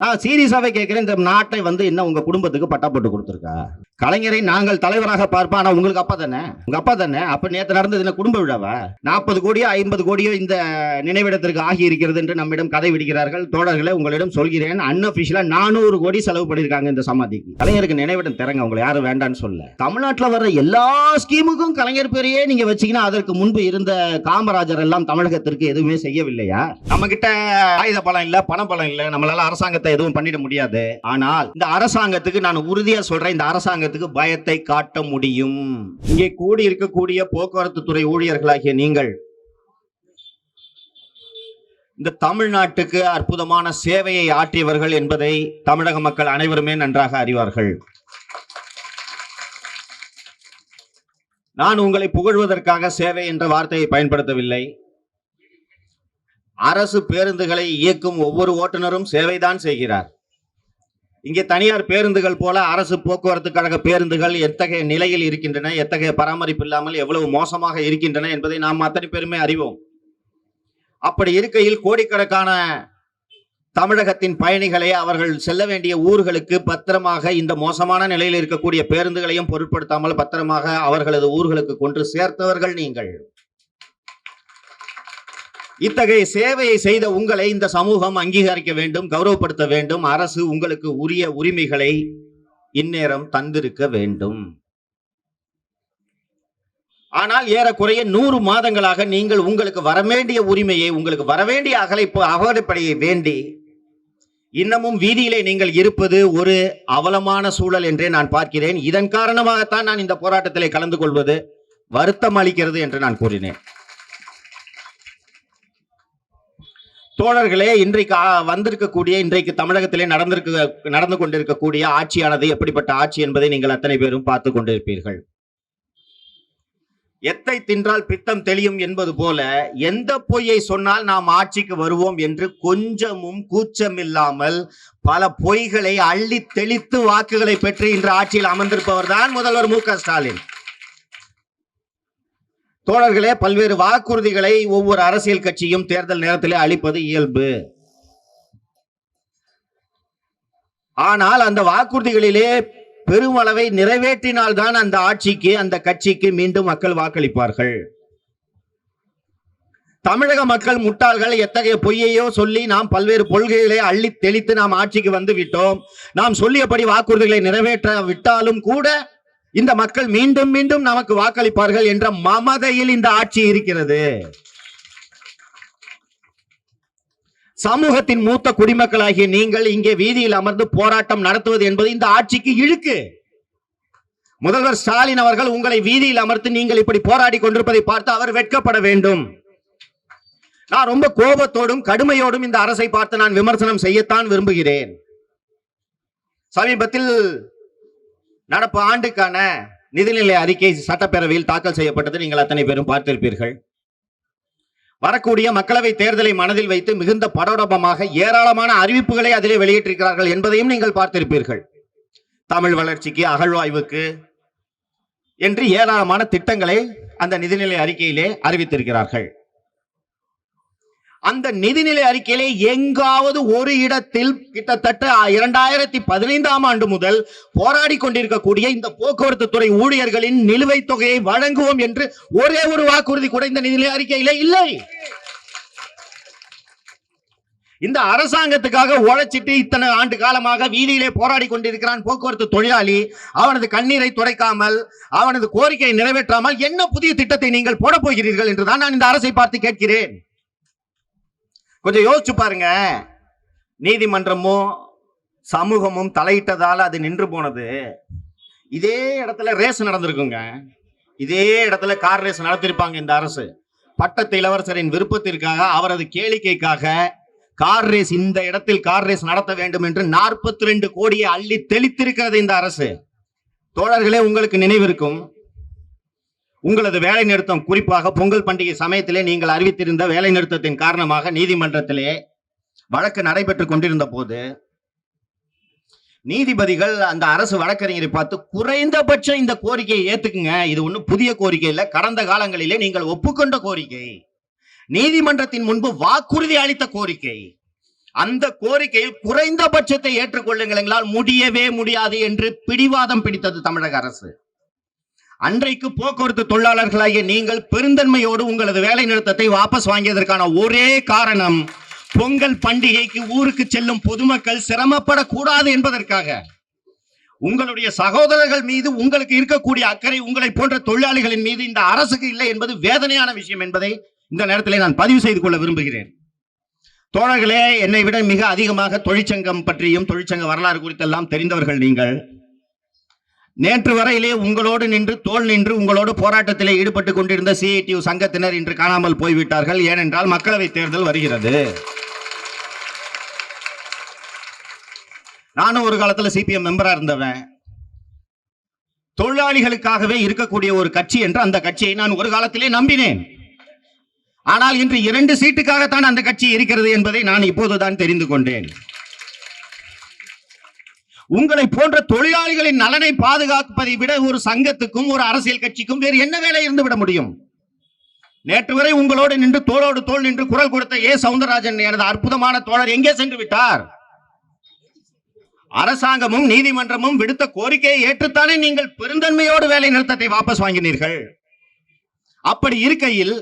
நான் சீரியஸாவே கேட்கிறேன் இந்த நாட்டை வந்து என்ன உங்க குடும்பத்துக்கு பட்டா போட்டு கொடுத்துருக்கா? கலைஞரை நாங்கள் தலைவராக பார்ப்போம். ஆனா உங்களுக்கு அப்பா தானே? உங்க அப்பா தானே? அப்ப நேத்து நடந்தது என்ன? குடும்ப விழாவா? நாற்பது கோடியோ ஐம்பது கோடியோ இந்த நினைவிடத்திற்கு ஆகி இருக்கிறது என்று நம்மிடம் கதை விடுகிறார்கள். தோழர்களை உங்களிடம் சொல்கிறேன். அன்அபிஷியலா நானூறு கோடி செலவு பண்ணிருக்காங்க இந்த சமாதிக்கு. கலைஞருக்கு நினைவிடம் திறங்க உங்களை யாரும் வேண்டாம்னு சொல்ல. தமிழ்நாட்டுல வர்ற எல்லா ஸ்கீமுக்கும் கலைஞர் பேரையே நீங்க வச்சீங்கன்னா அதற்கு முன்பு இருந்த காமராஜர் எல்லாம் தமிழகத்திற்கு எதுவுமே செய்யவில்லையா? நம்ம கிட்ட ஆயுத பலம் இல்ல பண பலம் இல்ல. நம்மளால அரசாங்கத்தை எதுவும் பண்ணிட முடியாது. ஆனால் இந்த அரசாங்கத்துக்கு நான் உறுதியா சொல்றேன். இந்த அரசாங்கத்துக்கு பயத்தை காட்ட முடியும். இங்கே கூடி இருக்கக்கூடிய போக்குவரத்து துறை ஊழியர்களாகிய நீங்கள் இந்த தமிழ்நாட்டுக்கு அற்புதமான சேவையை ஆற்றியவர்கள் என்பதை தமிழக மக்கள் அனைவருமே நன்றாக அறிவார்கள். நான் உங்களை புகழ்வதற்காக சேவை என்ற வார்த்தையை பயன்படுத்தவில்லை. அரசு பேருந்துகளை இயக்கும் ஒவ்வொரு ஓட்டுநரும் சேவைதான் செய்கிறார். இங்கே தனியார் பேருந்துகள் போல அரசு போக்குவரத்து கழக பேருந்துகள் எத்தகைய நிலையில் இருக்கின்றன எத்தகைய பராமரிப்பு இல்லாமல் எவ்வளவு மோசமாக இருக்கின்றன என்பதை நாம் அத்தனை பேருமே அறிவோம். அப்படி இருக்கையில் கோடிக்கணக்கான தமிழகத்தின் பயணிகளை அவர்கள் செல்ல வேண்டிய ஊர்களுக்கு பத்திரமாக இந்த மோசமான நிலையில் இருக்கக்கூடிய பேருந்துகளையும் பொருட்படுத்தாமல் பத்திரமாக அவர்களது ஊர்களுக்கு கொண்டு சேர்த்தவர்கள் நீங்கள். இத்தகைய சேவையை செய்த உங்களை இந்த சமூகம் அங்கீகரிக்க வேண்டும் கௌரவப்படுத்த வேண்டும். அரசு உங்களுக்கு உரிய உரிமைகளை இந்நேரம் தந்திருக்க வேண்டும். ஆனால் ஏறக்குறைய நூறு மாதங்களாக நீங்கள் உங்களுக்கு வரவேண்டிய உரிமையை உங்களுக்கு வரவேண்டிய அகலைப்பு அகலைப்படையை வேண்டி இன்னமும் வீதியிலே நீங்கள் இருப்பது ஒரு அவலமான சூழல் என்றே நான் பார்க்கிறேன். இதன் காரணமாகத்தான் நான் இந்த போராட்டத்திலே கலந்து கொள்வது வருத்தம் அளிக்கிறது என்று நான் கூறினேன். தோழர்களே இன்றைக்கு வந்திருக்கக்கூடிய இன்றைக்கு தமிழகத்திலே நடந்திருக்க நடந்து கொண்டிருக்கக்கூடிய ஆட்சியானது எப்படிப்பட்ட ஆட்சி என்பதை நீங்கள் அத்தனை பேரும் பார்த்து கொண்டிருப்பீர்கள். எத்தை தின்றால் பித்தம் தெளியும் என்பது போல எந்த பொய்யை சொன்னால் நாம் ஆட்சிக்கு வருவோம் என்று கொஞ்சமும் கூச்சமில்லாமல் பல பொய்களை அள்ளி தெளித்து வாக்குகளை பெற்று இன்று ஆட்சியில் அமர்ந்திருப்பவர் தான் முதல்வர் மு க ஸ்டாலின். தோழர்களே பல்வேறு வாக்குறுதிகளை ஒவ்வொரு அரசியல் கட்சியும் தேர்தல் நேரத்திலே அளிப்பது இயல்பு. ஆனால் அந்த வாக்குறுதிகளிலே பெருமளவை நிறைவேற்றினால்தான் அந்த ஆட்சிக்கு அந்த கட்சிக்கு மீண்டும் மக்கள் வாக்களிப்பார்கள். தமிழக மக்கள் முட்டாள்கள் எத்தகைய பொய்யையோ சொல்லி நாம் பல்வேறு கொள்கைகளை அள்ளி தெளித்து நாம் ஆட்சிக்கு வந்து விட்டோம். நாம் சொல்லியபடி வாக்குறுதிகளை நிறைவேற்ற விட்டாலும் கூட இந்த மக்கள் மீண்டும் மீண்டும் நமக்கு வாக்களிப்பார்கள் என்ற மமதையில் இந்த ஆட்சி இருக்கிறது. சமூகத்தின் மூத்த குடிமக்களாகிய நீங்கள் இங்கே வீதியில் அமர்ந்து போராட்டம் நடத்துவது என்பது இந்த ஆட்சிக்கு இழுக்கு. முதல்வர் ஸ்டாலின் அவர்கள் உங்களை வீதியில் அமர்த்து நீங்கள் இப்படி போராடி கொண்டிருப்பதை பார்த்து அவர் வெட்கப்பட வேண்டும். நான் ரொம்ப கோபத்தோடும் கடுமையோடும் இந்த அரசை பார்த்து நான் விமர்சனம் செய்யத்தான் விரும்புகிறேன். சமீபத்தில் நடப்பு ஆண்டுக்கான நிதிநிலை அறிக்கை சட்டப்பேரவையில் தாக்கல் செய்யப்பட்டது. நீங்கள் அத்தனை பேரும் பார்த்திருப்பீர்கள். வரக்கூடிய மக்களவை தேர்தலை மனதில் வைத்து மிகுந்த படோடபமாக ஏராளமான அறிவிப்புகளை அதிலே வெளியிட்டிருக்கிறார்கள் என்பதையும் நீங்கள் பார்த்திருப்பீர்கள். தமிழ் வளர்ச்சிக்கு அகழ்வாய்வுக்கு என்று ஏராளமான திட்டங்களை அந்த நிதிநிலை அறிக்கையிலே அறிவித்திருக்கிறார்கள். அந்த நிதிநிலை அறிக்கையிலே எங்காவது ஒரு இடத்தில் கிட்டத்தட்ட இரண்டாயிரத்தி பதினைந்தாம் ஆண்டு முதல் போராடி கொண்டிருக்கக்கூடிய இந்த போக்குவரத்து துறை ஊழியர்களின் நிலுவைத் தொகையை வழங்குவோம் என்று ஒரே ஒரு வாக்குறுதி கூட இந்த நிதிநிலை அறிக்கையிலே இல்லை. இந்த அரசாங்கத்துக்காக உழைச்சிட்டு இத்தனை ஆண்டு காலமாக வீதியிலே போராடி கொண்டிருக்கிறான் போக்குவரத்து தொழிலாளி. அவனது கண்ணீரை துடைக்காமல் அவனது கோரிக்கையை நிறைவேற்றாமல் என்ன புதிய திட்டத்தை நீங்கள் போடப் போகிறீர்கள் என்றுதான் நான் இந்த அரசை பார்த்து கேட்கிறேன். கொஞ்சம் யோசிச்சு பாருங்க. நீதிமன்றமும் சமூகமும் தலையிட்டதால் அது நின்று போனது. இதே இடத்துல ரேஸ் நடந்திருக்குங்க. இதே இடத்துல கார் ரேஸ் நடத்திருப்பாங்க இந்த அரசு. பட்டத்து இளவரசரின் விருப்பத்திற்காக அவரது கேளிக்கைக்காக கார் ரேஸ் இந்த இடத்தில் கார் ரேஸ் நடத்த வேண்டும் என்று நாற்பத்தி ரெண்டு கோடியை அள்ளி தெளித்திருக்கிறது இந்த அரசு. தோழர்களே உங்களுக்கு நினைவிருக்கும் உங்களது வேலை நிறுத்தம் குறிப்பாக பொங்கல் பண்டிகை சமயத்திலே நீங்கள் அறிவித்திருந்த வேலை நிறுத்தத்தின் காரணமாக நீதிமன்றத்திலே வழக்கு நடைபெற்றுக் கொண்டிருந்த போது நீதிபதிகள் அந்த அரசு வழக்கறிஞரை பார்த்து குறைந்தபட்சம் இந்த கோரிக்கையை ஏத்துக்குங்க. இது ஒன்றும் புதிய கோரிக்கை இல்லை. கடந்த காலங்களிலே நீங்கள் ஒப்புக்கொண்ட கோரிக்கை. நீதிமன்றத்தின் முன்பு வாக்குறுதி அளித்த கோரிக்கை. அந்த கோரிக்கையில் குறைந்தபட்சத்தை ஏற்றுக்கொள்ளுங்கள் எங்களால். முடியவே முடியாது என்று பிடிவாதம் பிடித்தது தமிழக அரசு. அன்றைக்கு போக்குவரத்து தொழிலாளர்களாகிய நீங்கள் பெருந்தன்மையோடு உங்களது வேலை நிறுத்தத்தை வாபஸ் வாங்கியதற்கான ஒரே காரணம் பொங்கல் பண்டிகைக்கு ஊருக்கு செல்லும் பொதுமக்கள் சிரமப்படக்கூடாது என்பதற்காக. உங்களுடைய சகோதரர்கள் மீது உங்களுக்கு இருக்கக்கூடிய அக்கறை உங்களை போன்ற தொழிலாளிகளின் மீது இந்த அரசுக்கு இல்லை என்பது வேதனையான விஷயம் என்பதை இந்த நேரத்தில் நான் பதிவு செய்து கொள்ள விரும்புகிறேன். தோழர்களே என்னை விட மிக அதிகமாக தொழிற்சங்கம் பற்றியும் தொழிற்சங்க வரலாறு குறித்தெல்லாம் தெரிந்தவர்கள் நீங்கள். நேற்று வரையிலே உங்களோடு நின்று தோல் நின்று உங்களோடு போராட்டத்திலே ஈடுபட்டு கொண்டிருந்த சிஐடியு சங்கத்தினர் இன்று காணாமல் போய்விட்டார்கள். ஏனென்றால் மக்களவை தேர்தல் வருகிறது. நானும் ஒரு காலத்தில் சிபிஎம் மெம்பராக இருந்தவன். தொழிலாளிகளுக்காகவே இருக்கக்கூடிய ஒரு கட்சி என்று அந்த கட்சியை நான் ஒரு காலத்திலே நம்பினேன். ஆனால் இன்று இரண்டு சீட்டுக்காகத்தான் அந்த கட்சி இருக்கிறது என்பதை நான் இப்போதுதான் தெரிந்து கொண்டேன். உங்களை போன்ற தொழிலாளிகளின் நலனை பாதுகாப்பதை விட ஒரு சங்கத்துக்கும் ஒரு அரசியல் கட்சிக்கும் வேறு என்ன வேலை இருந்து விட முடியும்? நேற்று வரை உங்களோடு நின்று தோளோடு தோல் நின்று குரல் கொடுத்த ஏ. சவுந்தரராஜன் எனது அற்புதமான தோழர் எங்கே சென்று விட்டார்? அரசாங்கமும் நீதிமன்றமும் விடுத்த கோரிக்கையை ஏற்றுத்தானே நீங்கள் பெருந்தன்மையோடு வேலை நிறுத்தத்தை வாபஸ் வாங்கினீர்கள்? அப்படி இருக்கையில்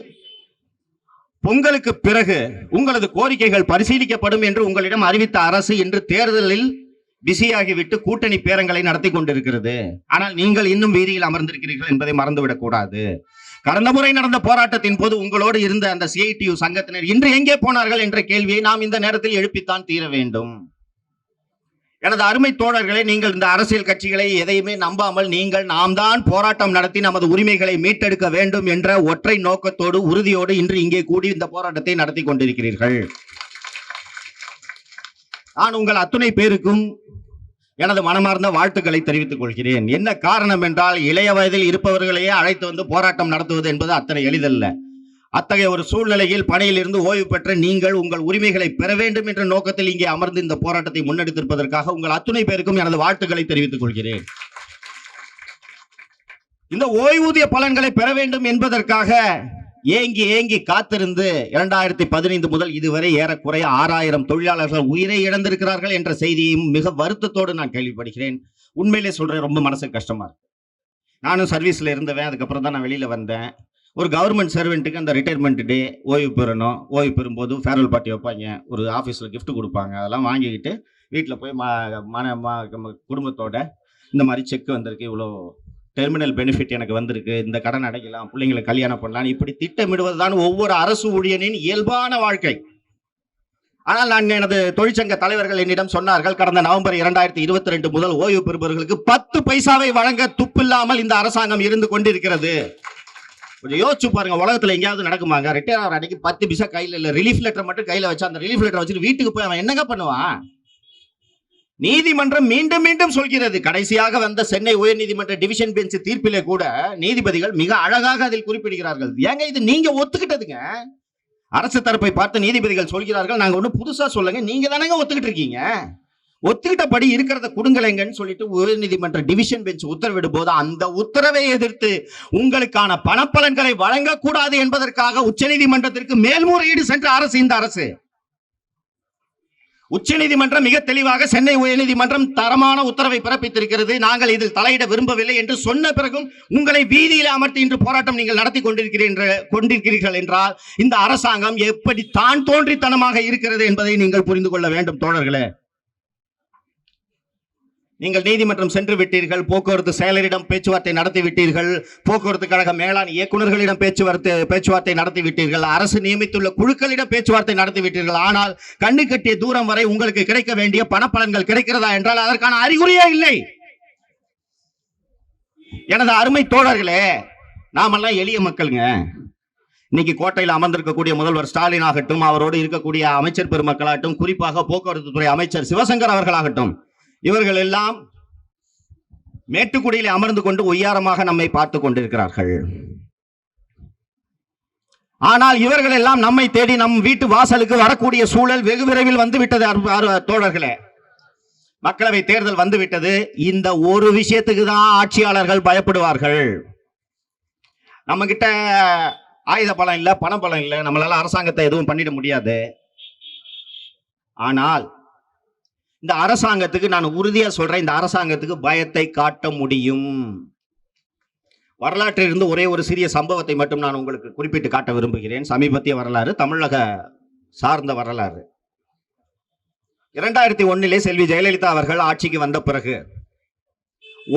பொங்கலுக்கு பிறகு உங்களது கோரிக்கைகள் பரிசீலிக்கப்படும் என்று உங்களிடம் அறிவித்த அரசு இன்று தேர்தலில் பிஸியாகிவிட்டு கூட்டணி பேரங்களை நடத்தி கொண்டிருக்கிறது. ஆனால் நீங்கள் இன்னும் வீதியில் அமர்ந்திருக்கிறீர்கள் என்பதை மறந்துவிடக் கூடாது. கடந்த முறை நடந்த போராட்டத்தின் போது உங்களோடு இருந்த அந்த சிஐடியு சங்கத்தினர் இன்று எங்கே போனார்கள் என்ற கேள்வியை நாம் இந்த நேரத்தில் எழுப்பித்தான் தீர வேண்டும். எனது அருமை தோழர்களே நீங்கள் இந்த அரசியல் கட்சிகளை எதையுமே நம்பாமல் நீங்கள் நாம் தான் போராட்டம் நடத்தி நமது உரிமைகளை மீட்டெடுக்க வேண்டும் என்ற ஒற்றை நோக்கத்தோடு உறுதியோடு இன்று இங்கே கூடி இந்த போராட்டத்தை நடத்தி கொண்டிருக்கிறீர்கள். நான் உங்கள் அத்துணை பேருக்கும் எனது மனமார்ந்த வாழ்த்துக்களை தெரிவித்துக் கொள்கிறேன். என்ன காரணம் என்றால் இளைய வயதில் இருப்பவர்களையே அழைத்து வந்து போராட்டம் நடத்துவது என்பது அத்தனை எளிதல்ல. அத்தகைய ஒரு சூழ்நிலையில் பணியில் இருந்து ஓய்வு பெற்ற நீங்கள் உங்கள் உரிமைகளை பெற வேண்டும் என்ற நோக்கத்தில் இங்கே அமர்ந்து இந்த போராட்டத்தை முன்னெடுத்திருப்பதற்காக உங்கள் அத்துணை பேருக்கும் எனது வாழ்த்துக்களை தெரிவித்துக் கொள்கிறேன். இந்த ஓய்வூதிய பலன்களை பெற வேண்டும் என்பதற்காக ஏங்கி ஏங்கி காத்திருந்து இரண்டாயிரத்தி பதினைந்து முதல் இதுவரை ஏறக்குறைய ஆறாயிரம் தொழிலாளர்கள் உயிரை இழந்திருக்கிறார்கள் என்ற செய்தியும் மிக வருத்தத்தோடு நான் கேள்விப்படுகிறேன். உண்மையிலே சொல்கிறேன் ரொம்ப மனசு கஷ்டமாக இருக்கு. நானும் சர்வீஸில் இருந்தவன் அதுக்கப்புறம் தான் நான் வெளியில் வந்தேன். ஒரு கவர்மெண்ட் சர்வெண்ட்டுக்கு அந்த ரிட்டையர்மெண்ட் டே ஓய்வு பெறணும். ஓய்வு பெறும்போது ஃபேர்வெல் பார்ட்டி வைப்பாங்க. ஒரு ஆஃபீஸில் கிஃப்ட் கொடுப்பாங்க. அதெல்லாம் வாங்கிக்கிட்டு வீட்டில் போய் மன ம- குடும்பத்தோட இந்த மாதிரி செக் வந்திருக்கு. இவ்வளோ டெர்மினல் பெனிஃபிட் எனக்கு வந்திருக்கு இந்த கடன் அடைக்கலாம் பிள்ளைங்களை கல்யாணம் பண்ணலாம் இப்படி திட்டமிடுவது தான் ஒவ்வொரு அரசு ஊழியனின் இயல்பான வாழ்க்கை. ஆனால் நான் எனது தொழிற்சங்க தலைவர்கள் என்னிடம் சொன்னார்கள் கடந்த நவம்பர் இரண்டாயிரத்தி இருபத்தி ரெண்டு முதல் ஓய்வு பெறுபவர்களுக்கு பத்து பைசாவை வழங்க துப்பில்லாமல் இந்த அரசாங்கம் இருந்து கொண்டிருக்கிறது. கொஞ்சம் யோசிச்சு பாருங்க உலகத்துல எங்கேயாவது நடக்குமாங்க ரிட்டையர் ஆகிற அன்னைக்கு பத்து பைசா கையில இல்ல ரிலீஃப் லெட்டர் மட்டும் கையில வச்சு அந்த ரிலீஃப் லெட்டர் வச்சுட்டு வீட்டுக்கு போய் அவன் என்னங்க பண்ணுவான்? நீதிமன்றம் மீண்டும் மீண்டும் சொல்கிறது. கடைசியாக வந்த சென்னை உயர்நீதிமன்ற டிவிஷன் பெஞ்ச் தீர்ப்பிலே கூட நீதிபதிகள் மிக அழகாக அதில் குறிப்பிடுகிறார்கள். ஏங்க இது நீங்க ஒத்துக்கிட்டதுங்க? அரசு தரப்பை பார்த்து நீதிபதிகள் சொல்கிறார்கள். நாங்க ஒன்றும் புதுசா சொல்லுங்க. நீங்க தானங்க ஒத்துக்கிட்டு இருக்கீங்க? ஒத்துக்கிட்டபடி இருக்கிறத குடுங்கலைங்கன்னு சொல்லிட்டு உயர்நீதிமன்ற டிவிஷன் பெஞ்ச் உத்தரவிடும் போது அந்த உத்தரவை எதிர்த்து உங்களுக்கான பணப்பலன்களை வழங்கக்கூடாது என்பதற்காக உச்சநீதிமன்றத்திற்கு மேல்முறையீடு சென்ற அரசு இந்த அரசு. உச்சநீதிமன்றம் மிக தெளிவாக சென்னை உயர்நீதிமன்றம் தரமான உத்தரவை பிறப்பித்திருக்கிறது. நாங்கள் இதில் தலையிட விரும்பவில்லை என்று சொன்ன பிறகும் உங்களை வீதியில் அமர்த்தி இன்று போராட்டம் நீங்கள் நடத்தி கொண்டிருக்கிறீர்கள் கொண்டிருக்கிறீர்கள் என்றால் இந்த அரசாங்கம் எப்படி தான் தோன்றித்தனமாக இருக்கிறது என்பதை நீங்கள் புரிந்து கொள்ள வேண்டும் தோழர்களே. நீங்கள் நீதிமன்றம் சென்று விட்டீர்கள் போக்குவரத்து செயலரிடம் பேச்சுவார்த்தை நடத்தி விட்டீர்கள் போக்குவரத்து கழக மேலாண் இயக்குநர்களிடம் பேச்சுவார்த்தை பேச்சுவார்த்தை நடத்தி விட்டீர்கள் அரசு நியமித்துள்ள குழுக்களிடம் பேச்சுவார்த்தை நடத்தி விட்டீர்கள் ஆனால் கண்ணு கட்டிய தூரம் வரை உங்களுக்கு கிடைக்க வேண்டிய பணப்பலன்கள் கிடைக்கிறதா என்றால் அதற்கான அறிகுறியே இல்லை. எனது அருமை தோழர்களே நாமெல்லாம் எளிய மக்களுங்க. இன்னைக்கு கோட்டையில் அமர்ந்திருக்கக்கூடிய முதல்வர் ஸ்டாலின் ஆகட்டும் அவரோடு இருக்கக்கூடிய அமைச்சர் பெருமக்களாகட்டும் குறிப்பாக போக்குவரத்து துறை அமைச்சர் சிவசங்கர் அவர்களாகட்டும் இவர்கள் எல்லாம் மேட்டுக்குடியில் அமர்ந்து கொண்டு ஒய்யாரமாக நம்மை பார்த்து கொண்டிருக்கிறார்கள். ஆனால் இவர்கள் எல்லாம் நம்மை தேடி நம் வீட்டு வாசலுக்கு வரக்கூடிய சூழல் வெகு விரைவில் வந்து விட்டது தோழர்களே. மக்களவை தேர்தல் வந்துவிட்டது இந்த ஒரு விஷயத்துக்கு தான் ஆட்சியாளர்கள் பயப்படுவார்கள். நம்ம கிட்ட ஆயுத பலம் இல்லை பண பலம் இல்லை நம்மளால அரசாங்கத்தை எதுவும் பண்ணிட முடியாது. ஆனால் இந்த அரசாங்கத்துக்கு நான் உறுதியா சொல்றேன் இந்த அரசாங்கத்துக்கு பயத்தை காட்ட முடியும். வரலாற்றில் இருந்து ஒரே ஒரு சிறிய சம்பவத்தை மட்டும் நான் உங்களுக்கு குறிப்பிட்டு காட்ட விரும்புகிறேன். சமீபத்திய வரலாறு தமிழக சார்ந்த வரலாறு. இரண்டாயிரத்தி ஒன்னிலே செல்வி ஜெயலலிதா அவர்கள் ஆட்சிக்கு வந்த பிறகு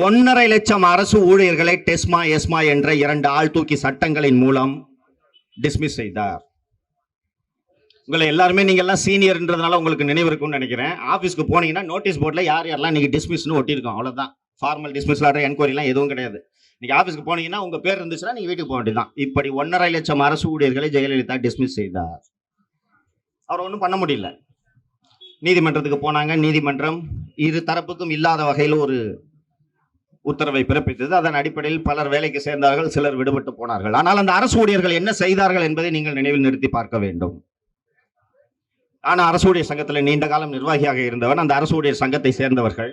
ஒன்னரை லட்சம் அரசு ஊழியர்களை டெஸ்மா எஸ்மா என்ற இரண்டு ஆள் தூக்கி சட்டங்களின் மூலம் டிஸ்மிஸ் செய்தார். உங்களை எல்லாருமே நீங்க எல்லாம் சீனியர்ன்றதுனால உங்களுக்கு நினைவு இருக்கும்னு நினைக்கிறேன். ஆஃபீஸ்க்கு போனீங்கன்னா நோட்டீஸ் போர்டில் யார் யாரெல்லாம் நீங்கள் டிஸ்மிஸ்னு ஒட்டியிருக்கோம். அவ்வளோதான் ஃபார்மல் டிஸ்மிஸ் ஆர்டர் என்கொயரிலாம் எதுவும் கிடையாது. நீங்கள் ஆஃபீஸ்க்கு போனீங்கன்னா உங்கள் பேர் இருந்துச்சுன்னா நீங்கள் வீட்டுக்கு போக வேண்டியதான் இப்படி ஒன்றரை லட்சம் அரசு ஊழியர்களை ஜெயலலிதா டிஸ்மிஸ் செய்தார். அவர் ஒன்றும் பண்ண முடியல. நீதிமன்றத்துக்கு போனாங்க. நீதிமன்றம் இரு தரப்புக்கும் இல்லாத வகையில் ஒரு உத்தரவை பிறப்பித்தது. அதன் அடிப்படையில் பலர் வேலைக்கு சேர்ந்தார்கள் சிலர் விடுபட்டு போனார்கள். ஆனால் அந்த அரசு ஊழியர்கள் என்ன செய்தார்கள் என்பதை நீங்கள் நினைவில் நிறுத்தி பார்க்க வேண்டும். நான் அரசு ஊழியர் சங்கத்தில் நீண்ட காலம் நிர்வாகியாக இருந்தவன் அந்த அரசு ஊழியர் சங்கத்தை சேர்ந்தவர்கள்.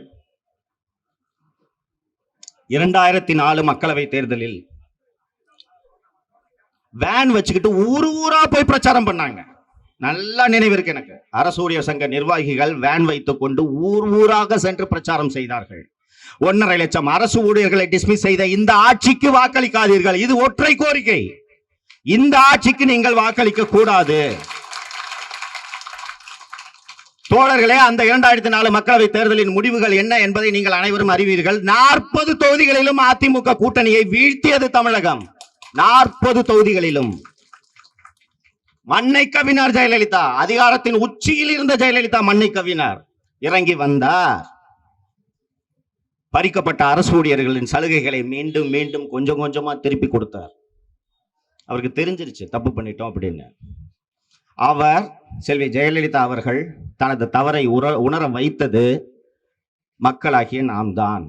இரண்டாயிரத்தி நாலு மக்களவை தேர்தலில் வேன் வச்சுக்கிட்டு ஊரு ஊரா போய் பிரச்சாரம் பண்ணாங்க. நல்லா நினைவு இருக்கு எனக்கு. அரசு ஊழியர் சங்க நிர்வாகிகள் வேன் வைத்துக் கொண்டு ஊர் ஊராக சென்று பிரச்சாரம் செய்தார்கள். ஒன்னரை லட்சம் அரசு ஊழியர்களை டிஸ்மிஸ் செய்த இந்த ஆட்சிக்கு வாக்களிக்காதீர்கள். இது ஒற்றை கோரிக்கை. இந்த ஆட்சிக்கு நீங்கள் வாக்களிக்க கூடாது. தோழர்களே அந்த இரண்டாயிரத்தி நாலு மக்களவை தேர்தலின் முடிவுகள் என்ன என்பதை நீங்கள் அனைவரும் அறிவீர்கள். நாற்பது தொகுதிகளிலும் அதிமுக கூட்டணியை வீழ்த்தியது தமிழகம். நாற்பது தொகுதிகளிலும். மண்ணை கவினார் ஜெயலலிதா அதிகாரத்தின் உச்சியில் இருந்த ஜெயலலிதா மண்ணை கவினார் இறங்கி வந்தார். பறிக்கப்பட்ட அரசு ஊழியர்களின் சலுகைகளை மீண்டும் மீண்டும் கொஞ்சம் கொஞ்சமா திருப்பி கொடுத்தார். அவருக்கு தெரிஞ்சிருச்சு தப்பு பண்ணிட்டோம் அப்படின்னு. அவர் செல்வி ஜெயலலிதா அவர்கள் தனது தவறை உற உணர வைத்தது மக்களாகிய நாம் தான்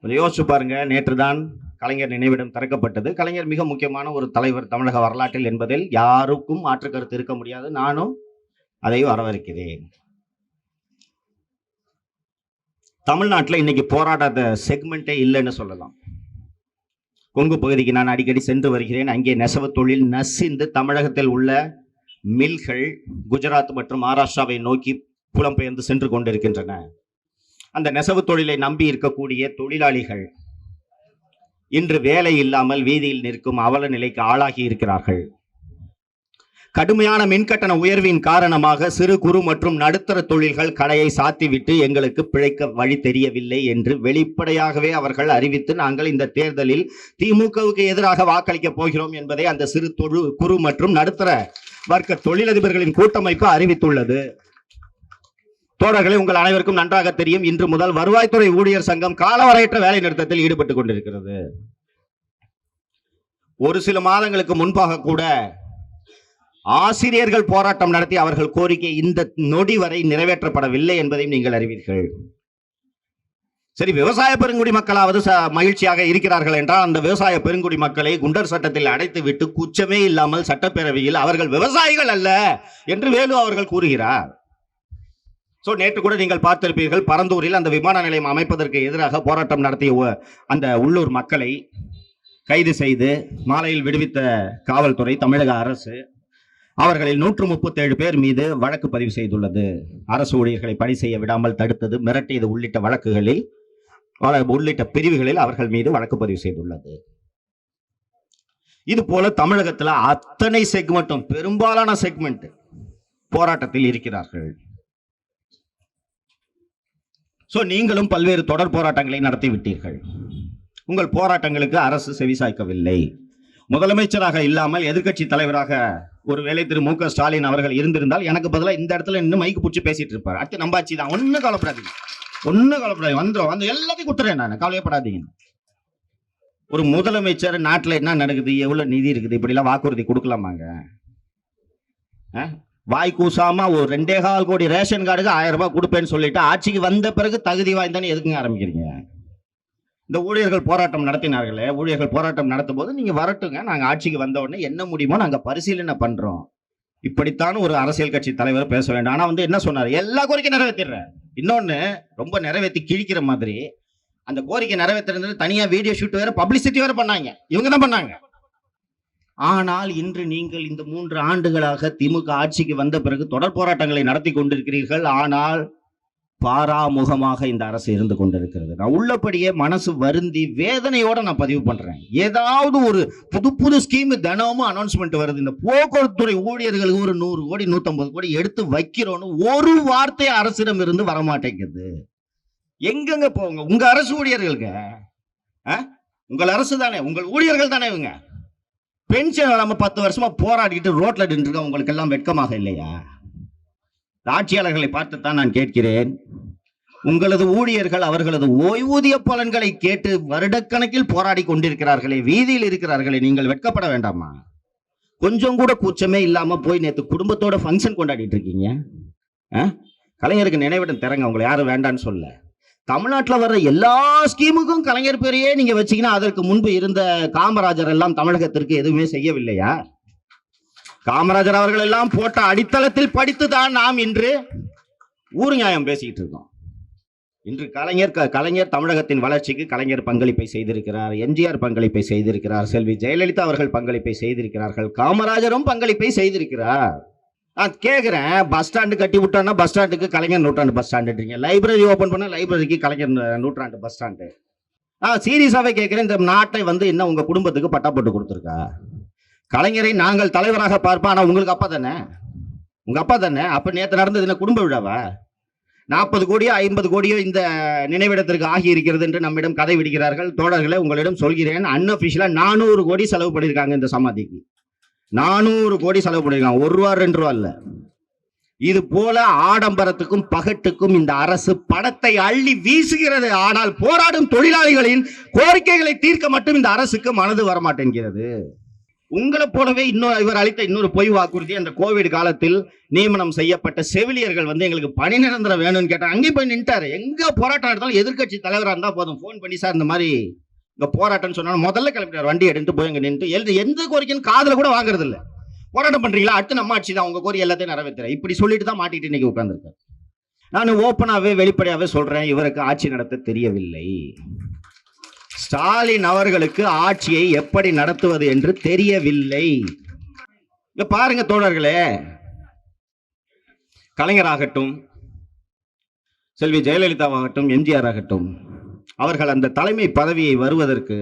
கொஞ்சம் யோசிச்சு பாருங்க. நேற்றுதான் கலைஞர் நினைவிடம் திறக்கப்பட்டது. கலைஞர் மிக முக்கியமான ஒரு தலைவர் தமிழக வரலாற்றில் என்பதில் யாருக்கும் மாற்று கருத்து இருக்க முடியாது. நானும் அதை வரவேற்கிறேன். தமிழ்நாட்டில் இன்னைக்கு போராடாத செக்மெண்ட்டே இல்லைன்னு சொல்லலாம். கொங்கு பகுதிக்கு நான் அடிக்கடி சென்று வருகிறேன். அங்கே நெசவு தொழில் நசிந்து தமிழகத்தில் உள்ள மில்கள் குஜராத் மற்றும் மகாராஷ்டிராவை நோக்கி புலம்பெயர்ந்து சென்று கொண்டிருக்கின்றன. அந்த நெசவு தொழிலை நம்பி இருக்கக்கூடிய தொழிலாளிகள் இன்று வேலை இல்லாமல் வீதியில் நிற்கும் அவல நிலைக்கு ஆளாகி இருக்கிறார்கள். கடுமையான மின்கட்டண உயர்வின் காரணமாக சிறு குறு மற்றும் நடுத்தர தொழில்கள் கடையை சாத்திவிட்டு எங்களுக்கு பிழைக்க வழி தெரியவில்லை என்று வெளிப்படையாகவே அவர்கள் அறிவித்து நாங்கள் இந்த தேர்தலில் திமுகவுக்கு எதிராக வாக்களிக்க போகிறோம் என்பதை அந்த சிறு தொழு குறு மற்றும் நடுத்தர வர்க்க தொழிலதிபர்களின் கூட்டமைப்பு அறிவித்துள்ளது. தோழர்களே உங்கள் அனைவருக்கும் நன்றாக தெரியும். இன்று முதல் வருவாய்த்துறை ஊழியர் சங்கம் காலவரையற்ற வேலை நிறுத்தத்தில் ஈடுபட்டுக் கொண்டிருக்கிறது. ஒரு சில மாதங்களுக்கு முன்பாக கூட ஆசிரியர்கள் போராட்டம் நடத்தி அவர்கள் கோரிக்கை இந்த நொடி வரை நிறைவேற்றப்படவில்லை என்பதையும் நீங்கள் அறிவீர்கள். சரி விவசாய பெருங்குடி மக்களாவது ச- மகிழ்ச்சியாக இருக்கிறார்கள் என்றால் அந்த விவசாய பெருங்குடி மக்களை குண்டர் சட்டத்தில் அடைத்து விட்டு குச்சமே இல்லாமல் சட்டப்பேரவையில் அவர்கள் விவசாயிகள் அல்ல என்று வேலு அவர்கள் கூறுகிறார். ஸோ நேற்று கூட நீங்கள் பார்த்திருப்பீர்கள் பரந்தூரில் அந்த விமான நிலையம் அமைப்பதற்கு எதிராக போராட்டம் நடத்திய அந்த உள்ளூர் மக்களை கைது செய்து மாலையில் விடுவித்த காவல்துறை தமிழக அரசு அவர்களில் நூற்று முப்பத்தேழு பேர் மீது வழக்கு பதிவு செய்துள்ளது. அரசு ஊழியர்களை பணி செய்ய விடாமல் தடுத்தது மிரட்டியது உள்ளிட்ட வழக்குகளில் உள்ளிட்ட பிரிவுகளில் அவர்கள் மீது வழக்கு பதிவு செய்துள்ளது. இது போல தமிழகத்துல அத்தனை செக்மெண்ட்டும் பெரும்பாலான செக்மெண்ட் போராட்டத்தில் இருக்கிறார்கள். சோ நீங்களும் பல்வேறு தொடர் போராட்டங்களை நடத்தி விட்டீர்கள். உங்கள் போராட்டங்களுக்கு அரசு செவிசாய்க்கவில்லை முதலமைச்சராக இல்லாமல் எதிர்க்கட்சி தலைவராக ஒருவேளை திரு மு க ஸ்டாலின் அவர்கள் இருந்திருந்தால் எனக்கு பதிலாக இந்த இடத்துல இன்னும் மைக்கு பிடிச்சி பேசிட்டு இருப்பார். அடுத்து நம்பாச்சி தான். ஒன்றும் கவலைப்படாதீங்க. ஒன்றும் கவலைப்படாது வந்துடும் வந்து எல்லாத்தையும் கொடுத்துறேன் நான். கவலையப்படாதீங்க. ஒரு முதலமைச்சர் நாட்டில் என்ன நடக்குது? எவ்வளோ நிதி இருக்குது? இப்படிலாம் வாக்குறுதி கொடுக்கலாமாங்க? ஆ? வாய் கூசாம ஒரு ரெண்டே கால் கோடி ரேஷன் கார்டுக்கு ஆயிரம் ரூபாய் கொடுப்பேன்னு சொல்லிட்டு ஆட்சிக்கு வந்த பிறகு தகுதி வாய்ந்தானே எதுக்குங்க ஆரம்பிக்கிறீங்க? இந்த ஊழியர்கள் போராட்டம் நடத்தினார்களே ஊழியர்கள் போராட்டம் நடத்தும் போது நீங்க வரட்டுங்க. நாங்க ஆட்சிக்கு வந்த உடனே என்ன முடியுமோ நாங்க பரிசீலனை பண்றோம். இப்படித்தான் ஒரு அரசியல் கட்சி தலைவர் பேச வேண்டும். ஆனா வந்து என்ன சொன்னார்? எல்லா கோரிக்கையும் நிறைவேற்றிடுறேன் இன்னொன்னு ரொம்ப நிறைவேற்றி கிழிக்கிற மாதிரி அந்த கோரிக்கை நிறைவேற்றுறது தனியா வீடியோ ஷூட் வேற பப்ளிசிட்டி வேற பண்ணாங்க. இவங்க தான் பண்ணாங்க. ஆனால் இன்று நீங்கள் இந்த மூன்று ஆண்டுகளாக திமுக ஆட்சிக்கு வந்த பிறகு தொடர் போராட்டங்களை நடத்தி கொண்டிருக்கிறீர்கள். ஆனால் பாராமுகமாக இந்த அரசு இருந்து கொண்டிருக்கிறது. நான் உள்ளபடியே மனசு வருந்தி வேதனையோட நான் பதிவு பண்றேன். ஏதாவது ஒரு புது புது ஸ்கீம் தினமும் அனௌன்ஸ்மெண்ட் வருது. இந்த போக்குவரத்துறை ஊழியர்களுக்கு ஒரு நூறு கோடி நூத்தம்பது கோடி எடுத்து வைக்கிறோன்னு ஒரு வார்த்தை அரசிடம் இருந்து வரமாட்டேங்குது. எங்கெங்க போங்க? உங்க அரசு ஊழியர்களுக்கு ஆ? உங்கள் அரசு தானே. உங்கள் ஊழியர்கள் தானே இவங்க. பென்ஷன் இல்லாம பத்து வருஷமா போராடிக்கிட்டு ரோட்ல நின்றுருக்கோம் உங்களுக்கு எல்லாம் வெட்கமாக இல்லையா? ஆட்சியாளர்களை பார்த்துத்தான் நான் கேட்கிறேன். உங்களது ஊழியர்கள் அவர்களது ஓய்வூதிய பலன்களை கேட்டு வருடக்கணக்கில் போராடி கொண்டிருக்கிறார்களே வீதியில் இருக்கிறார்களே நீங்கள் வெட்கப்பட வேண்டாமா? கொஞ்சம் கூட கூச்சமே இல்லாம போய் நேற்று குடும்பத்தோட ஃபங்க்ஷன் கொண்டாடிட்டு இருக்கீங்க. ஆ? கலைஞருக்கு நினைவிடம் திறங்க உங்களை யாரும் வேண்டான்னு சொல்ல. தமிழ்நாட்டில் வர்ற எல்லா ஸ்கீமுக்கும் கலைஞர் பேரையே நீங்க வச்சீங்கன்னா அதற்கு முன்பு இருந்த காமராஜர் எல்லாம் தமிழகத்திற்கு எதுவுமே செய்யவில்லையா? காமராஜர் அவர்கள் எல்லாம் போட்ட அடித்தளத்தில் படித்து தான் நாம் இன்று ஊர் நியாயம் பேசிக்கிட்டு இருக்கோம். இன்று கலைஞர் க- கலைஞர் தமிழகத்தின் வளர்ச்சிக்கு கலைஞர் பங்களிப்பை செய்திருக்கிறார் எம்ஜிஆர் பங்களிப்பை செய்திருக்கிறார் செல்வி ஜெயலலிதா அவர்கள் பங்களிப்பை செய்திருக்கிறார்கள் காமராஜரும் பங்களிப்பை செய்திருக்கிறார். நான் கேட்குறேன் பஸ் ஸ்டாண்டு கட்டி விட்டோன்னா பஸ் ஸ்டாண்டுக்கு கலைஞர் நூற்றாண்டு பஸ் ஸ்டாண்டுன்றீங்க. லைப்ரரி ஓப்பன் பண்ண லைப்ரரிக்கு கலைஞர் நூற்றாண்டு பஸ் ஸ்டாண்டு. நான் சீரியஸாகவே கேட்குறேன் இந்த நாட்டை வந்து என்ன உங்கள் குடும்பத்துக்கு பட்டா போட்டு கொடுத்துருக்கா? கலைஞரை நாங்கள் தலைவராக பார்ப்போம் ஆனால் உங்களுக்கு அப்பா தானே? உங்கள் அப்பா தானே? அப்போ நேற்று நடந்தது என்ன குடும்ப விழாவா? நாற்பது கோடியோ ஐம்பது கோடியோ இந்த நினைவிடத்திற்கு ஆகி இருக்கிறது என்று நம்மிடம் கதை விடுகிறார்கள். தோழர்களை உங்களிடம் சொல்கிறேன் அன்அபிஷியலா நானூறு கோடி செலவு பண்ணியிருக்காங்க இந்த சமாதிக்கு. நானூறு கோடி செலவு பண்ணியிருக்காங்க. ஒரு ரூபா ரெண்டு ரூபா இல்லை. இது போல ஆடம்பரத்துக்கும் பகட்டுக்கும் இந்த அரசு படத்தை அள்ளி வீசுகிறது. ஆனால் போராடும் தொழிலாளிகளின் கோரிக்கைகளை தீர்க்க மட்டும் இந்த அரசுக்கு மனது வரமாட்டேங்கிறது. உங்களை போலவே இன்னொரு இவர் அளித்த இன்னொரு பொய் வாக்குறுதி அந்த கோவிட் காலத்தில் நியமனம் செய்யப்பட்ட செவிலியர்கள் வந்து எங்களுக்கு பணி நிரந்தரம் வேணும்னு கேட்டாங்க. அங்கேயும் போய் நின்ட்டாரு. எங்க போராட்டம் எடுத்தாலும் எதிர்கட்சி தலைவராக இருந்தா போதும். ஃபோன் பண்ணி சார் இந்த மாதிரி இங்க போராட்டம்னு சொன்னாலும் முதல்ல கிளம்பிட்டார். வண்டி எடுத்து போய் அங்க நின்று எழுது எந்த கோரிக்கைன்னு காதல கூட வாங்குறது இல்லை போராட்டம் பண்றீங்களா? அடுத்து நம்ம ஆட்சி தான். உங்க கோரி எல்லாத்தையும் நிறைவேற்றுறேன் இப்படி சொல்லிட்டு தான் மாட்டிட்டு இன்னைக்கு உட்காந்துருக்காரு நான் ஓப்பனாகவே வெளிப்படையாகவே சொல்றேன். இவருக்கு ஆட்சி நடத்த தெரியவில்லை. ஸ்டாலின் அவர்களுக்கு ஆட்சியை எப்படி நடத்துவது என்று தெரியவில்லை. இங்க பாருங்க தோழர்களே. கலைஞராகட்டும் செல்வி ஜெயலலிதாவாகட்டும் எம்ஜிஆர் ஆகட்டும் அவர்கள் அந்த தலைமை பதவியை வருவதற்கு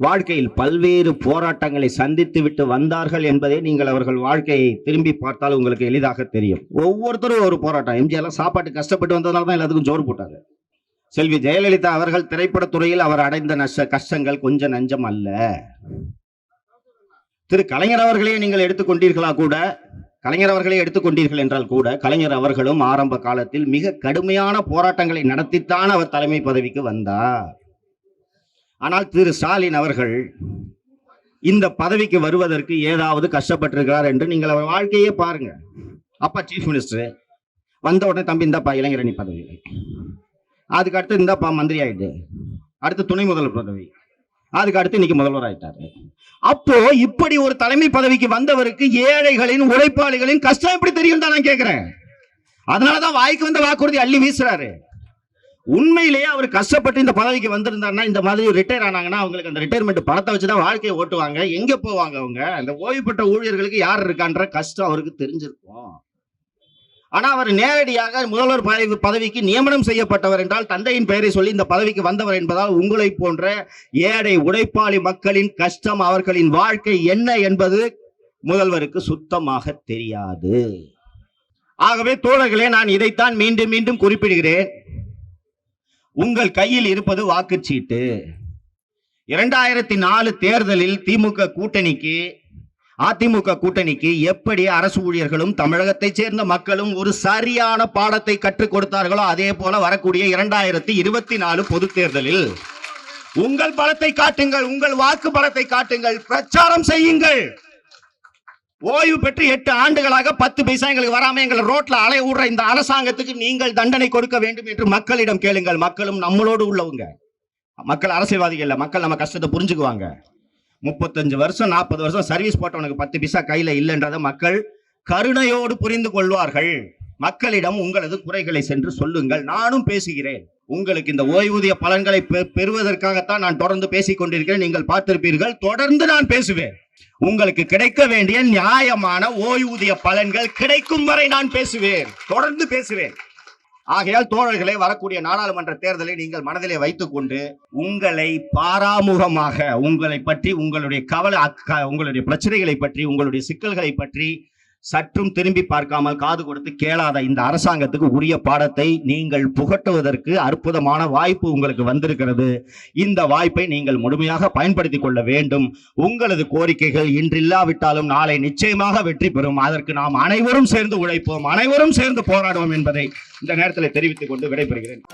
வாழ்க்கையில் பல்வேறு போராட்டங்களை சந்தித்து விட்டு வந்தார்கள் என்பதை நீங்கள் அவர்கள் வாழ்க்கையை திரும்பி பார்த்தால் உங்களுக்கு எளிதாக தெரியும். ஒவ்வொருத்தரும் ஒரு போராட்டம். எம்ஜிஆர் சாப்பாட்டு கஷ்டப்பட்டு வந்ததுனால தான் எல்லாத்துக்கும் ஜோர் போட்டாங்க. செல்வி ஜெயலலிதா அவர்கள் திரைப்பட துறையில் அவர் அடைந்த நஷ்ட கஷ்டங்கள் கொஞ்சம் நஞ்சம் அல்ல. திரு கலைஞர் அவர்களே நீங்கள் எடுத்துக்கொண்டீர்களா கூட? கலைஞர் அவர்களே எடுத்துக்கொண்டீர்கள் என்றால் கூட கலைஞர் அவர்களும் ஆரம்ப காலத்தில் மிக கடுமையான போராட்டங்களை நடத்தித்தான் அவர் தலைமை பதவிக்கு வந்தார். ஆனால் திரு ஸ்டாலின் அவர்கள் இந்த பதவிக்கு வருவதற்கு ஏதாவது கஷ்டப்பட்டிருக்கிறார் என்று நீங்கள் அவர் வாழ்க்கையே பாருங்க. அப்பா சீஃப் மினிஸ்டர் வந்த உடனே தம்பி இந்தப்பா இளைஞரணி பதவி அதுக்கு அடுத்து இந்தாப்பா மந்திரி ஆயிட்டு. அடுத்து துணை முதல்வர் பதவி. அதுக்கு அடுத்து இன்னைக்கு முதல்வர் ஆயிட்டாரு. அப்போ இப்படி ஒரு தலைமை பதவிக்கு வந்தவருக்கு ஏழைகளின் உழைப்பாளிகளின் கஷ்டம் எப்படி தெரியும் தான் நான் கேட்கிறேன் அதனாலதான் வாய்க்கு வந்த வாக்குறுதி அள்ளி வீசுறாரு. உண்மையிலேயே அவர் கஷ்டப்பட்டு இந்த பதவிக்கு வந்திருந்தாருன்னா இந்த மாதிரி ரிட்டையர் ஆனாங்கன்னா அவங்களுக்கு அந்த ரிட்டையர்மெண்ட் பணத்தை வச்சுதான் வாழ்க்கையை ஓட்டுவாங்க. எங்க போவாங்க அவங்க? அந்த ஓய்வு பெற்ற ஊழியர்களுக்கு யார் இருக்கான்ற கஷ்டம் அவருக்கு தெரிஞ்சிருக்கும். ஆனால் அவர் நேரடியாக முதல்வர் பதவி பதவிக்கு நியமனம் செய்யப்பட்டவர் என்றால் தந்தையின் பெயரை சொல்லி இந்த பதவிக்கு வந்தவர் என்பதால் உங்களை போன்ற ஏழை உடைப்பாளி மக்களின் கஷ்டம் அவர்களின் வாழ்க்கை என்ன என்பது முதல்வருக்கு சுத்தமாக தெரியாது. ஆகவே தோழர்களே நான் இதைத்தான் மீண்டும் மீண்டும் குறிப்பிடுகிறேன். உங்கள் கையில் இருப்பது வாக்குச்சீட்டு. இரண்டாயிரத்தி நாலு தேர்தலில் திமுக கூட்டணிக்கு அதிமுக கூட்டணிக்கு எப்படி அரசு ஊழியர்களும் தமிழகத்தை சேர்ந்த மக்களும் ஒரு சரியான பாடத்தை கற்றுக் கொடுத்தார்களோ அதே போல வரக்கூடிய இரண்டாயிரத்தி இருபத்தி நாலு பொது தேர்தலில் உங்கள் பலத்தை காட்டுங்கள் உங்கள் வாக்கு பலத்தை காட்டுங்கள் பிரச்சாரம் செய்யுங்கள். ஓய்வு பெற்று எட்டு ஆண்டுகளாக பத்து பைசா எங்களுக்கு வராம எங்களை ரோட்ல அலைய விடுற இந்த அரசாங்கத்துக்கு நீங்கள் தண்டனை கொடுக்க வேண்டும் என்று மக்களிடம் கேளுங்கள். மக்களும் நம்மளோடு உள்ளவங்க. மக்கள் அரசியல்வாதிகள் மக்கள் நம்ம கஷ்டத்தை புரிஞ்சுக்குவாங்க. முப்பத்தஞ்சு வருஷம் நாற்பது வருஷம் சர்வீஸ் போட்டவனுக்கு பத்து பைசா கையில இல்லைன்றதை மக்கள் கருணையோடு புரிந்து கொள்வார்கள். மக்களிடம் உங்களது குறைகளை சென்று சொல்லுங்கள். நானும் பேசுகிறேன். உங்களுக்கு இந்த ஓய்வூதிய பலன்களை பெ- பெறுவதற்காகத்தான் நான் தொடர்ந்து பேசிக் கொண்டிருக்கிறேன். நீங்கள் பார்த்திருப்பீர்கள். தொடர்ந்து நான் பேசுவேன். உங்களுக்கு கிடைக்க வேண்டிய நியாயமான ஓய்வூதிய பலன்கள் கிடைக்கும் வரை நான் பேசுவேன். தொடர்ந்து பேசுவேன். ஆகையால் தோழர்களே வரக்கூடிய நாடாளுமன்ற தேர்தலை நீங்கள் மனதிலே வைத்துக்கொண்டு உங்களை பாராமுகமாக உங்களை பற்றி உங்களுடைய கவலை உங்களுடைய பிரச்சனைகளை பற்றி உங்களுடைய சிக்கல்களை பற்றி சற்றும் திரும்பி பார்க்காமல் காது கொடுத்து கேளாத இந்த அரசாங்கத்துக்கு உரிய பாடத்தை நீங்கள் புகட்டுவதற்கு அற்புதமான வாய்ப்பு உங்களுக்கு வந்திருக்கிறது. இந்த வாய்ப்பை நீங்கள் முழுமையாக பயன்படுத்திக் கொள்ள வேண்டும். உங்களது கோரிக்கைகள் இன்றில்லாவிட்டாலும் நாளை நிச்சயமாக வெற்றி பெறும். அதற்கு நாம் அனைவரும் சேர்ந்து உழைப்போம். அனைவரும் சேர்ந்து போராடுவோம் என்பதை இந்த நேரத்தில் தெரிவித்துக் கொண்டு விடைபெறுகிறேன்.